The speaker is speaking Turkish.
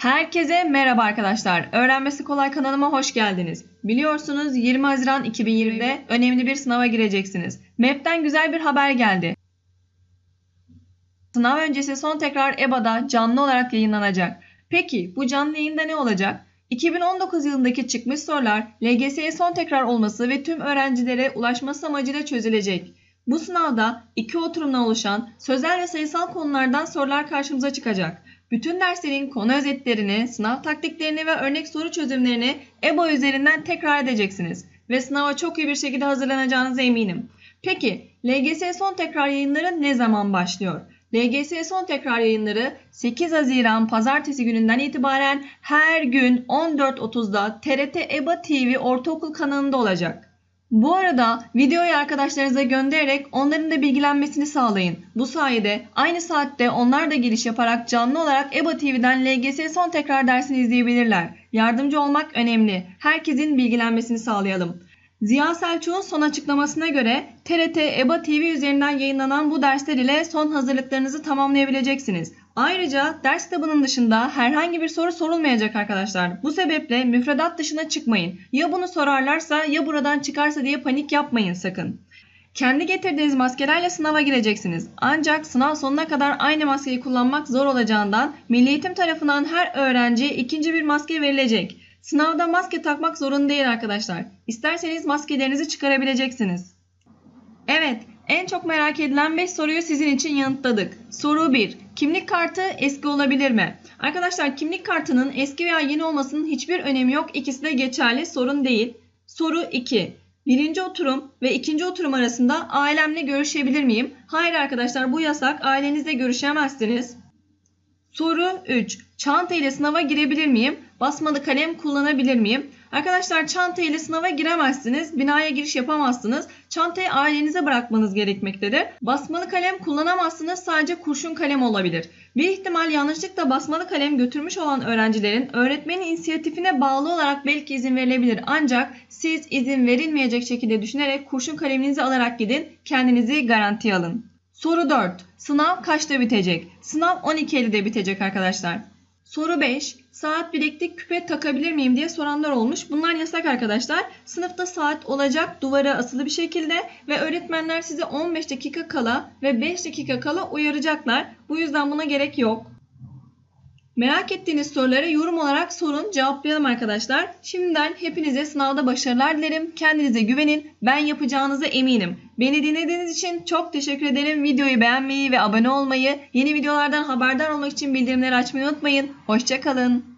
Herkese merhaba arkadaşlar. Öğrenmesi kolay kanalıma hoş geldiniz. Biliyorsunuz 20 Haziran 2020'de önemli bir sınava gireceksiniz. MEP'ten güzel bir haber geldi. Sınav öncesi son tekrar EBA'da canlı olarak yayınlanacak. Peki bu canlı yayında ne olacak? 2019 yılındaki çıkmış sorular LGS'ye son tekrar olması ve tüm öğrencilere ulaşması amacıyla çözülecek. Bu sınavda iki oturumdan oluşan sözel ve sayısal konulardan sorular karşımıza çıkacak. Bütün derslerin konu özetlerini, sınav taktiklerini ve örnek soru çözümlerini EBA üzerinden tekrar edeceksiniz ve sınava çok iyi bir şekilde hazırlanacağınıza eminim. Peki LGS son tekrar yayınları ne zaman başlıyor? LGS son tekrar yayınları 8 Haziran pazartesi gününden itibaren her gün 14.30'da TRT EBA TV ortaokul kanalında olacak. Bu arada videoyu arkadaşlarınıza göndererek onların da bilgilenmesini sağlayın. Bu sayede aynı saatte onlar da giriş yaparak canlı olarak EBA TV'den LGS son tekrar dersini izleyebilirler. Yardımcı olmak önemli. Herkesin bilgilenmesini sağlayalım. Ziya Selçuk'un son açıklamasına göre TRT EBA TV üzerinden yayınlanan bu dersler ile son hazırlıklarınızı tamamlayabileceksiniz. Ayrıca ders kitabının dışında herhangi bir soru sorulmayacak arkadaşlar. Bu sebeple müfredat dışına çıkmayın. Ya bunu sorarlarsa ya buradan çıkarsa diye panik yapmayın sakın. Kendi getirdiğiniz maskelerle sınava gireceksiniz. Ancak sınav sonuna kadar aynı maskeyi kullanmak zor olacağından Milli Eğitim tarafından her öğrenciye ikinci bir maske verilecek. Sınavda maske takmak zorunda değil arkadaşlar. İsterseniz maskelerinizi çıkarabileceksiniz. Evet, en çok merak edilen 5 soruyu sizin için yanıtladık. Soru 1. Kimlik kartı eski olabilir mi? Arkadaşlar kimlik kartının eski veya yeni olmasının hiçbir önemi yok. İkisi de geçerli sorun değil. Soru 2. Birinci oturum ve ikinci oturum arasında ailemle görüşebilir miyim? Hayır arkadaşlar bu yasak. Ailenizle görüşemezsiniz. Soru 3. Çanta ile sınava girebilir miyim? Basmalı kalem kullanabilir miyim? Arkadaşlar çanta ile sınava giremezsiniz. Binaya giriş yapamazsınız. Çantayı ailenize bırakmanız gerekmektedir. Basmalı kalem kullanamazsınız. Sadece kurşun kalem olabilir. Bir ihtimal yanlışlıkla basmalı kalem götürmüş olan öğrencilerin öğretmenin inisiyatifine bağlı olarak belki izin verilebilir. Ancak siz izin verilmeyecek şekilde düşünerek kurşun kaleminizi alarak gidin. Kendinizi garantiye alın. Soru 4. Sınav kaçta bitecek? Sınav 12.50'de bitecek arkadaşlar. Soru 5. Saat bileklik küpe takabilir miyim diye soranlar olmuş. Bunlar yasak arkadaşlar. Sınıfta saat olacak duvara asılı bir şekilde ve öğretmenler size 15 dakika kala ve 5 dakika kala uyaracaklar. Bu yüzden buna gerek yok. Merak ettiğiniz soruları yorum olarak sorun cevaplayalım arkadaşlar. Şimdiden hepinize sınavda başarılar dilerim. Kendinize güvenin. Ben yapacağınıza eminim. Beni dinlediğiniz için çok teşekkür ederim. Videoyu beğenmeyi ve abone olmayı, yeni videolardan haberdar olmak için bildirimleri açmayı unutmayın. Hoşçakalın.